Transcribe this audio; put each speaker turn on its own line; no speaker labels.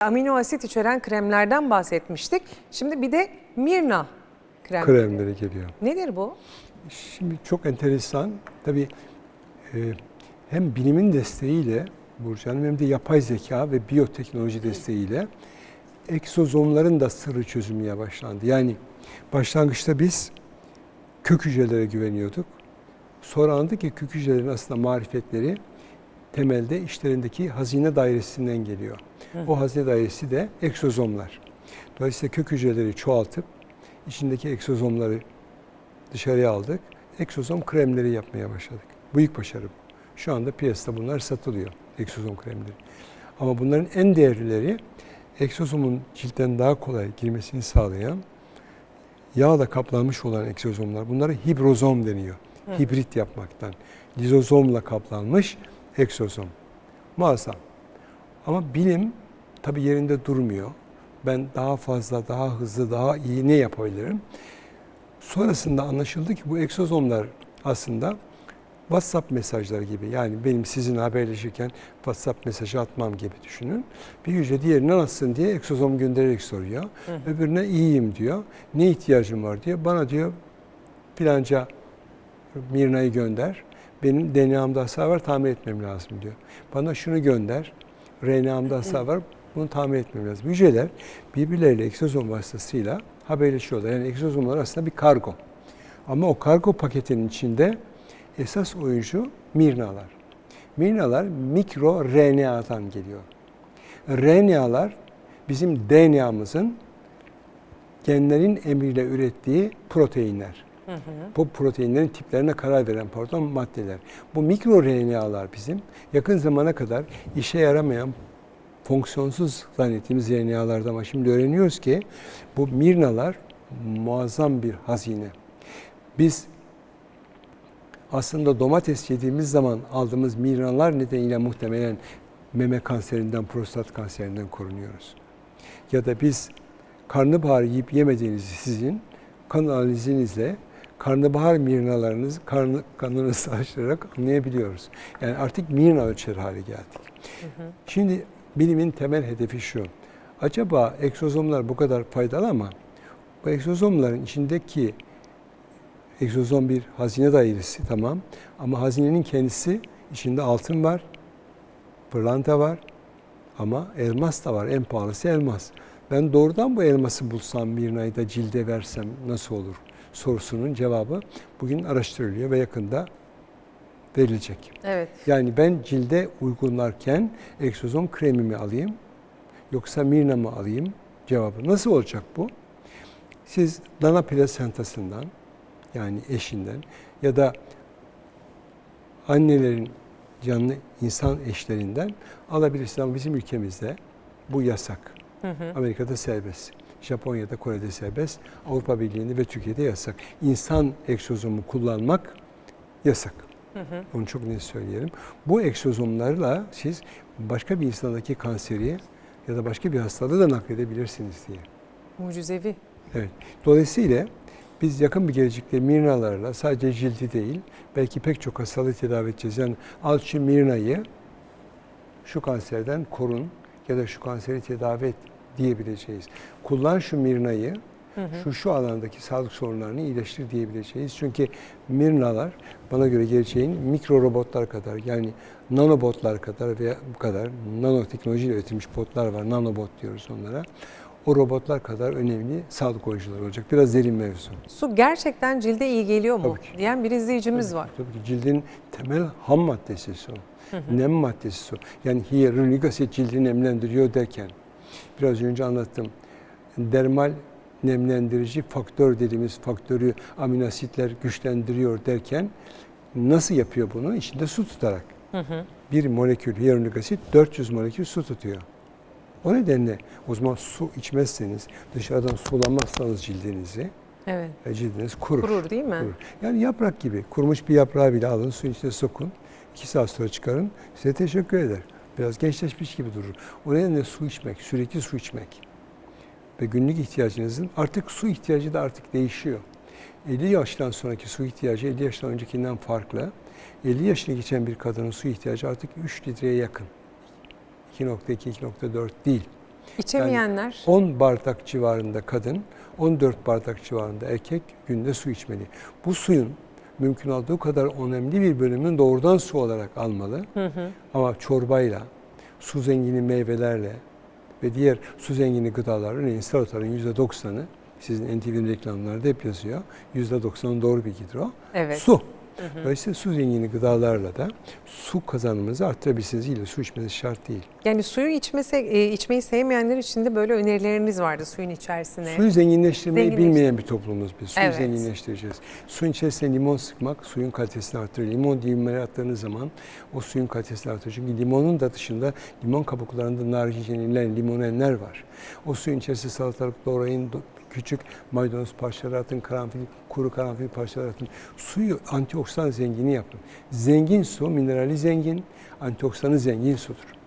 Amino asit içeren kremlerden bahsetmiştik. Şimdi bir de Mirna krem.
kremleri geliyor.
Nedir bu?
Şimdi çok enteresan. Tabii e, hem bilimin desteğiyle Burcu Hanım hem de yapay zeka ve biyoteknoloji desteğiyle egzozomların da sırrı çözülmeye başlandı. Yani başlangıçta biz kök hücrelere güveniyorduk. Sonra anladık ki kök hücrelerin aslında marifetleri temelde işlerindeki hazine dairesinden geliyor. O hazine dairesi de egzozomlar. Dolayısıyla kök hücreleri çoğaltıp içindeki egzozomları dışarıya aldık. Egzozom kremleri yapmaya başladık. Büyük başarı bu. Şu anda piyasada bunlar satılıyor. Egzozom kremleri. Ama bunların en değerlileri egzozomun ciltten daha kolay girmesini sağlayan yağla kaplanmış olan egzozomlar. Bunlara hibrozom deniyor. Hibrit yapmaktan. Lizozomla kaplanmış egzozom. Muazzam. Ama bilim tabii yerinde durmuyor. Ben daha fazla, daha hızlı, daha iyi ne yapabilirim? Sonrasında anlaşıldı ki bu egzozomlar aslında WhatsApp mesajları gibi. Yani benim sizinle haberleşirken WhatsApp mesajı atmam gibi düşünün. Bir hücre diğerine nasılsın diye egzozom göndererek soruyor. Öbürüne iyiyim diyor. Ne ihtiyacım var diyor. Bana diyor filanca Mirna'yı gönder. Benim DNA'mda hasar var tamir etmem lazım diyor. Bana şunu gönder. RNA'mda hasar var bunu tamir etmem lazım. Hücreler birbirleriyle egzozom vasıtasıyla haberleşiyorlar. Yani egzozomlar aslında bir kargo. Ama o kargo paketinin içinde esas oyuncu Mirnalar. Mirnalar mikro RNA'dan geliyor. RNA'lar bizim DNA'mızın genlerin emriyle ürettiği proteinler. Bu proteinlerin tiplerine karar veren pardon maddeler. Bu mikro RNA'lar bizim yakın zamana kadar işe yaramayan fonksiyonsuz zannettiğimiz RNA'lardan ama şimdi öğreniyoruz ki bu Mirnalar muazzam bir hazine. Biz aslında domates yediğimiz zaman aldığımız Mirnalar nedeniyle muhtemelen meme kanserinden, prostat kanserinden korunuyoruz. Ya da biz karnabahar yiyip yemediğinizi sizin kan analizinizle karnabahar mirnalarınız karnı, kanınızı açtırarak anlayabiliyoruz. Yani artık mirna ölçer hale geldik. Şimdi bilimin temel hedefi şu. Acaba egzozomlar bu kadar faydalı ama bu egzozomların içindeki egzozom bir hazine dairesi tamam ama hazinenin kendisi içinde altın var, pırlanta var ama elmas da var. En pahalısı elmas. Ben doğrudan bu elması bulsam bir ayda cilde versem nasıl olur sorusunun cevabı bugün araştırılıyor ve yakında verilecek.
Evet.
Yani ben cilde uygularken egzozom kremimi alayım yoksa Mirna mı alayım cevabı. Nasıl olacak bu? Siz dana plasentasından yani eşinden ya da annelerin canlı insan eşlerinden alabilirsiniz ama bizim ülkemizde bu yasak. Amerika'da serbest. Japonya'da, Kore'de serbest. Avrupa Birliği'nde ve Türkiye'de yasak. İnsan egzozomu kullanmak yasak. Onu çok net söyleyelim. Bu egzozomlarla siz başka bir insandaki kanseri ya da başka bir hastalığı da nakledebilirsiniz diye.
Mucizevi.
Evet. Dolayısıyla biz yakın bir gelecekte mirnalarla sadece cildi değil, belki pek çok hastalığı tedavi edeceğiz. Yani al şu mirnayı şu kanserden korun ya da şu kanseri tedavi et diyebileceğiz. Kullan şu mirnayı şu şu alandaki sağlık sorunlarını iyileştir diyebileceğiz. Çünkü mirnalar bana göre geleceğin mikro robotlar kadar yani nanobotlar kadar veya bu kadar nanoteknolojiyle üretilmiş botlar var. Nanobot diyoruz onlara. O robotlar kadar önemli sağlık oyuncuları olacak. Biraz derin mevzu.
Su gerçekten cilde iyi geliyor mu?
Tabii ki.
Diyen bir izleyicimiz var.
Tabii ki cildin temel ham maddesi su. Nem maddesi su. Yani hyaluronik asit cildi nemlendiriyor derken biraz önce anlattım. Dermal nemlendirici faktör dediğimiz faktörü amino asitler güçlendiriyor derken nasıl yapıyor bunu? İçinde su tutarak. Bir molekül hyaluronik asit 400 molekül su tutuyor. O nedenle o zaman su içmezseniz, dışarıdan sulamazsanız cildinizi,
Evet.
e, cildiniz kurur.
Kurur değil mi?
Kurur. Yani yaprak gibi. Kurumuş bir yaprağı bile alın, suyun içine sokun. iki saat sonra çıkarın. Size teşekkür eder. Biraz gençleşmiş gibi durur. O nedenle su içmek, sürekli su içmek. Ve günlük ihtiyacınızın artık su ihtiyacı da artık değişiyor. 50 yaştan sonraki su ihtiyacı 50 yaştan öncekinden farklı. 50 yaşını geçen bir kadının su ihtiyacı artık 3 litreye yakın. 2.2, 2.4 değil.
İçemeyenler
10 bardak civarında kadın, 14 bardak civarında erkek günde su içmeli. Bu suyun mümkün olduğu kadar önemli bir bölümünü doğrudan su olarak almalı. Ama çorbayla, su zengini meyvelerle ve diğer su zengini gıdalar, örneğin salataların %90'ı sizin NTV'nin reklamlarında hep yazıyor. %90'ın doğru bilgidir o.
Evet.
Su. Dolayısıyla su zengini gıdalarla da su kazanımınızı arttırabilirsiniz. İlle su içmeniz şart değil.
yani suyu içmese, e, içmeyi sevmeyenler için de böyle önerileriniz vardı suyun içerisine.
Suyu zenginleştirmeyi
Zenginleştir-
bilmeyen bir toplumuz biz. Suyu
Evet.
zenginleştireceğiz. Suyun içerisine limon sıkmak suyun kalitesini artırır. Limon dilimleri attığınız zaman o suyun kalitesini artırır. Çünkü limonun da dışında limon kabuklarında nargijenler, limonenler var. O suyun içerisine salatalık doğrayın, do- küçük maydanoz parçaları karanfil, kuru karanfil parçaları. Suyu antioksidan zengini yapın. Zengin su, minerali zengin, antioksidanı zengin sudur.